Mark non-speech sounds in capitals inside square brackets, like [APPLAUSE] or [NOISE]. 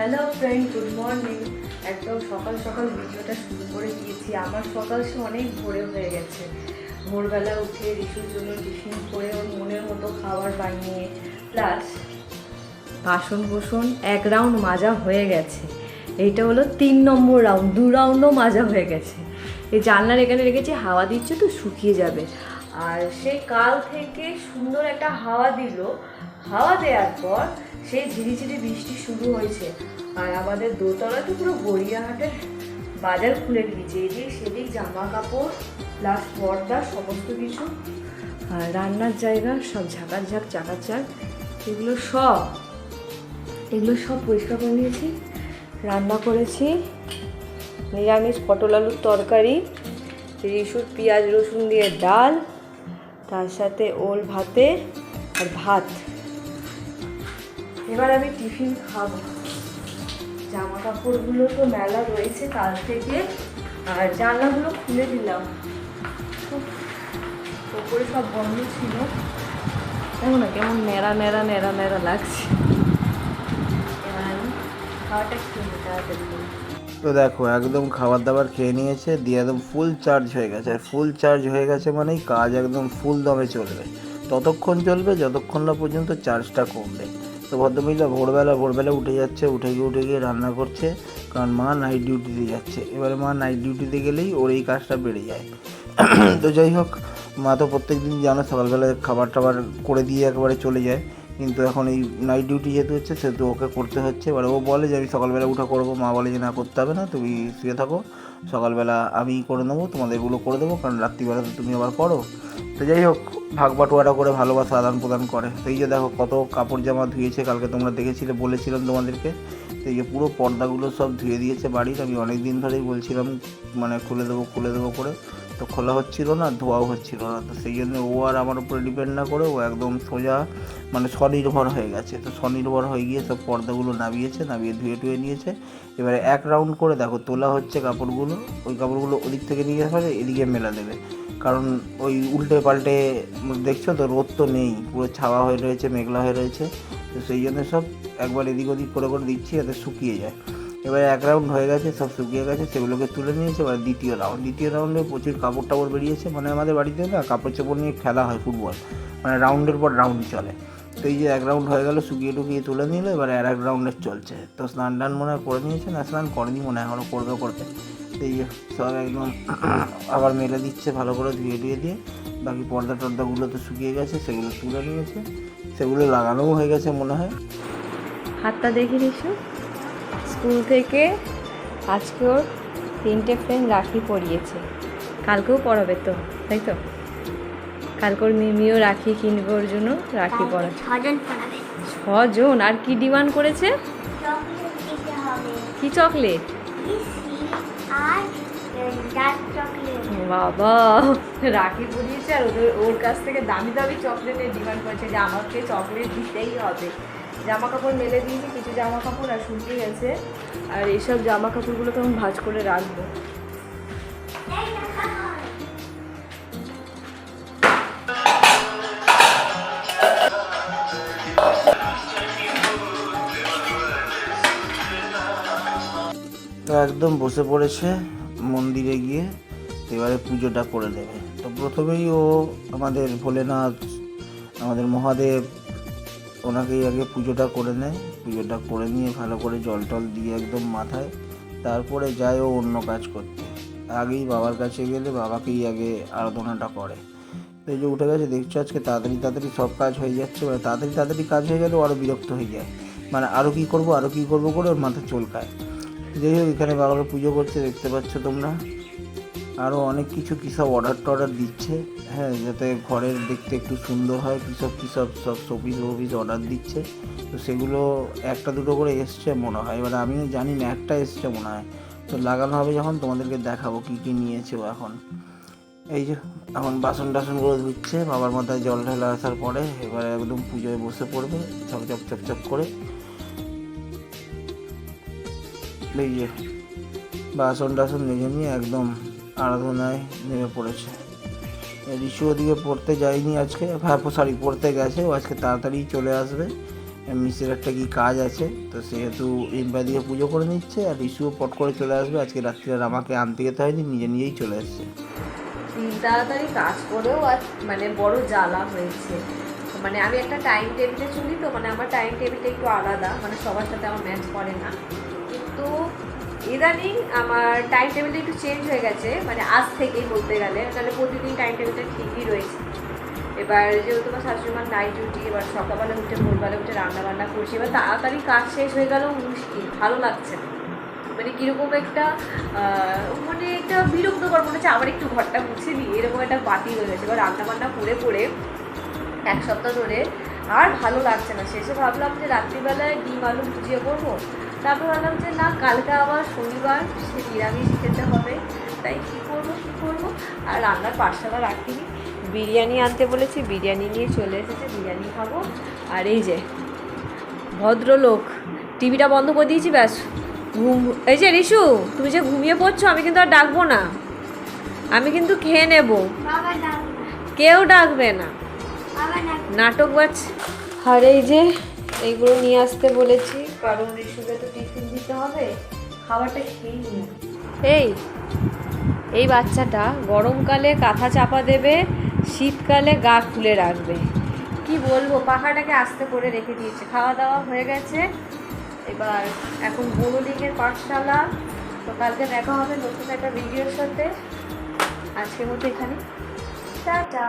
Hello friend good morning একদম সকাল সকাল ভিডিওটা শুরু করে দিয়েছি। আমার সকাল সে অনেক ভোরে হয়ে গেছে। ভোরবেলা উঠে রিসুর জন্য টিফিন করে ওর মনের মতো খাবার বানিয়ে, প্লাস বাসন কোসন এক রাউন্ড মাজা হয়ে গেছে। এইটা হলো তিন নম্বর রাউন্ড, দু রাউন্ডও মাজা হয়ে গেছে। এই জানলার এখানে রেখেছি, হাওয়া দিচ্ছে তো শুকিয়ে যাবে। আর সেই কাল থেকে সুন্দর একটা হাওয়া দিল। হাওয়া দেওয়ার পর সেই ঝিরিঝিরি বৃষ্টি শুরু হয়েছে। আর আমাদের দোতলা তো পুরো গড়িয়াহাটের বাজার খুলে দিয়েছে এদিক সেদিক জামা কাপড় প্লাস পর্দা, সমস্ত কিছু। আর রান্নার জায়গা সব ঝাঁকার ঝাঁক, চাকার চাক, এগুলো সব এগুলো সব পরিষ্কার করে নিয়েছি। রান্না করেছি, নিরামিষ পটল আলুর তরকারি, রিসুর পেঁয়াজ, রসুন দিয়ে ডাল, তার সাথে ওল ভাতে আর ভাত। এবার আমি টিফিন খাব। জামা কাপড়গুলো তো মেলা রয়েছে কাল থেকে। আর জানলাগুলো খুলে দিলাম। ওপরে সব বন্ধ ছিল। দেখো না কেমন নেড়া নেড়া নেড়া নেড়া লাগছে। এবার আমি খাওয়াটা খেয়ে তাড়াতাড়ি তো দেখো একদম খাবার দাবার খেয়ে নিয়েছে দিয়ে একদম ফুল চার্জ হয়ে গেছে। আর ফুল চার্জ হয়ে গেছে মানেই কাজ একদম ফুল দমে চলবে। ততক্ষণ চলবে যতক্ষণ না পর্যন্ত চার্জটা কমবে। তো ভদ্রমহিলা ভোরবেলা ভোরবেলা উঠে যাচ্ছে, উঠে গিয়ে উঠে গিয়ে রান্না করছে। কারণ মা নাইট ডিউটিতে যাচ্ছে। এবারে মা নাইট ডিউটিতে গেলেই ওর এই কাজটা বেড়ে যায়। [CLEARS THROAT] তো যাই হোক, মা তো প্রত্যেক দিন জানো সকালবেলায় খাবার টাবার করে দিয়ে একবারে চলে যায়। কিন্তু এখন এই নাইট ডিউটি যেহেতু হচ্ছে, সেহেতু ওকে করতে হচ্ছে। এবার ও বলে যে, আমি সকালবেলা উঠা করব। মা বলে যে, না, করতে হবে না, তুমি শুয়ে থাকো। সকালবেলা আমি করে নেব তোমাদের এগুলো করে দেবো। কারণ রাত্রিবেলা তো তুমি আবার করো। তো যাই হোক ভাগ বাটোয়ারা করে ভালোবাসা আদান প্রদান করে সেই যে দেখো কত কাপড় জামা ধুয়েছে, কালকে তোমরা দেখেছিলে, বলেছিলাম তোমাদেরকে। এই যে পুরো পর্দাগুলো সব ধুয়ে দিয়েছে বাড়ির, আমি অনেক দিন ধরেই বলছিলাম মানে খুলে দেবো খুলে দেবো করে। তো খোলা হচ্ছিল না, ধোয়াও হচ্ছিল না। তো সেই জন্য ও আর আমার উপরে ডিপেন্ড না করে, ও একদম সোজা মানে স্বনির্ভর হয়ে গেছে। তো স্বনির্ভর হয়ে গিয়ে সব পর্দাগুলো নামিয়েছে, নামিয়ে ধুয়ে টুয়ে নিয়েছে। এবারে এক রাউন্ড করে দেখো, তোলা হচ্ছে কাপড়গুলো, ওই কাপড়গুলো ওদিক থেকে নিয়ে আসবে এদিকে মেলা দেবে। কারণ ওই উল্টে পাল্টে দেখছ তো, রোদ তো নেই, পুরো ছাওয়া হয়ে রয়েছে, মেঘলা হয়ে রয়েছে। তো সেই জন্য সব একবার এদিক ওদিক করে করে দিচ্ছি, যাতে শুকিয়ে যায়। এবার এক রাউন্ড হয়ে গেছে, সব শুকিয়ে গেছে, সেগুলোকে তুলে নিয়েছে, এবার দ্বিতীয় রাউন্ড দ্বিতীয় রাউন্ডে প্রচুর কাপড় টাপড় বেরিয়েছে মানে আমাদের বাড়িতে না কাপড় চোপড় নিয়ে খেলা হয় ফুটবল মানে রাউন্ডের পর রাউন্ড চলে। তো এই যে এক রাউন্ড হয়ে গেল, শুকিয়ে টুকিয়ে তুলে নিল, এবার আর এক রাউন্ডের চলছে। তো স্নান টান মনে হয় করে নিয়েছে, না স্নান করেনি মনে হয় এখনও করবে করবে এই যে সব একদম [CLEARS THROAT] আবার মেলে দিচ্ছে ভালো করে ধুয়ে ধুয়ে দিয়ে। বাকি পর্দা টর্দাগুলো তো শুকিয়ে গেছে, সেগুলো তুলে নিয়েছে। সেগুলো লাগানোও হয়ে গেছে মনে হয়। হাতটা দেখে নিসু। স্কুল থেকে আজকে ওর তিনটে ফ্রেন্ড রাখি পরিয়েছে। কালকেও পড়াবে তো তাই তো? কালকে ওর মিমিও রাখি কিনবে ওর জন্য রাখি পড়াবে। ছজন আর কি ডিমান্ড করেছে? কি চকলেট? চকলেট বাবা রাখি পরিয়েছে আর ওদের ওর কাছ থেকে দামি দামি চকলেটের ডিমান্ড করেছে। যে আমাকে চকলেট দিতেই হবে। জামা কাপড় মেলে দিয়েছি, কিছু জামা কাপড় আর শুকিয়ে গেছে। আর এইসব জামা কাপড়গুলোকে আমি ভাজ করে রাখব। তো একদম বসে পড়েছে মন্দিরে গিয়ে, এবারে পুজোটা করে দেবে। তো প্রথমেই ও আমাদের ভোলেনাথ, আমাদের মহাদেব ওনাকেই আগে পুজোটা করে নেয়। পুজোটা করে নিয়ে ভালো করে জল টল দিয়ে একদম মাথায়, তারপরে যায় ও অন্য কাজ করতে। আগেই বাবার কাছে গেলে বাবাকেই আগে আরাধনাটা করে। তো এই যে উঠে গেছে, দেখছ আজকে তাড়াতাড়ি তাড়াতাড়ি সব কাজ হয়ে যাচ্ছে মানে তাড়াতাড়ি তাড়াতাড়ি কাজ হয়ে গেলেও আরও বিরক্ত হয়ে যায়। মানে আরও কী করব আরও কী করব করে ওর মাথা চলকায়। যাই হোক, এখানে বাবার পুজো করছে, দেখতে পাচ্ছ তোমরা। আরও অনেক কিছু কী সব অর্ডার টর্ডার দিচ্ছে হ্যাঁ যাতে ঘরের দেখতে একটু সুন্দর হয় কী সব কী সব শোপিস ওপিস অর্ডার দিচ্ছে। তো সেগুলো একটা দুটো করে এসছে মনে হয়, এবার আমিও জানি না, একটা এসছে মনে হয়। তো লাগানো হবে যখন, তোমাদেরকে দেখাবো কী কী নিয়েছে এখন। এই যে, এখন বাসন টাসনগুলো ধুচ্ছে, বাবার মাথায় জল ঢেলে আসার পরে এবারে একদম পুজোয় বসে পড়বে চকচক চকচক করে। এই যে, বাসন টাসন নিয়ে একদম আরাধনায় নেমে পড়েছে। ঋষু ওদিকে পড়তে যায়নি আজকে। হ্যাঁ সরি পড়তে গেছে। ও আজকে তাড়াতাড়ি চলে আসবে। মিসের একটা কি কাজ আছে, তো সেহেতু ইম্পা দিয়ে পুজো করে নিচ্ছে আর রিসুও পট করে চলে আসবে। আজকে রাত্রে আর আমাকে আনতে যেতে হয়নি, নিজে নিজেই চলে এসছে। তাড়াতাড়ি কাজ করেও আজ মানে বড় জ্বালা হয়েছে। মানে আমি একটা টাইম টেবিলে চলি, তো মানে আমার টাইম টেবিলটা একটু আলাদা। মানে সবার সাথে আমার ম্যাচ করে না। কিন্তু ইদানিং আমার টাইম টেবিলটা একটু চেঞ্জ হয়ে গেছে মানে আজ থেকেই বলতে গেলে। তাহলে প্রতিদিন টাইম টেবিলটা ঠিকই রয়েছে। এবার যেহেতু আমার শাশুড়িমার নাইট ডিউটি এবার সকালবেলা উঠে ভোরবেলা উঠে রান্না বান্না করছি, এবার তাড়াতাড়ি কাজ শেষ হয়ে গেলেও মুশকিল, ভালো লাগছে না। মানে কীরকম একটা মানে একটা বিরক্তকর মনে হচ্ছে, আবার একটু ঘরটা মুছে দিই এরকম একটা বাতি হয়ে গেছে। এবার রান্না বান্না করে করে এক সপ্তাহ ধরে আর ভালো লাগছে না। শেষে ভাবলাম যে রাত্রিবেলায় ডিম আলু ভুজিয়ে করব তারপর ভাবলাম যে না কালকে আবার শনিবার সে নিরামিষ খেতে হবে। তাই কী করব কী করব? আর রান্নার পাঠশালা রাখিনি। বিরিয়ানি আনতে বলেছি বিরিয়ানি নিয়ে চলে এসেছে বিরিয়ানি খাব। আর এই যে ভদ্রলোক টিভিটা বন্ধ করে দিয়েছি ব্যাস। ঘুম এই যে রিশু তুমি যে ঘুমিয়ে পড়ছো আমি কিন্তু আর ডাকবো না। আমি কিন্তু খেয়ে নেব। কেউ ডাকবে না। নাটক বাজছে আর এই যে এইগুলো নিয়ে আসতে বলেছি কারণ রিশুকে তো টিফিন দিতে হবে খাবারটা খেয়ে নিয়ে এই এই বাচ্চাটা গরমকালে কাঁথা চাপা দেবে শীতকালে গা খুলে রাখবে। কি বলব পাখাটাকে আস্তে করে রেখে দিয়েছে। খাওয়া দাওয়া হয়ে গেছে এবার এখন বড়দিনের পাঠশালা। তো কালকে দেখা হবে নতুন একটা ভিডিওর সাথে। আজকের মতো এখানে। টাটা।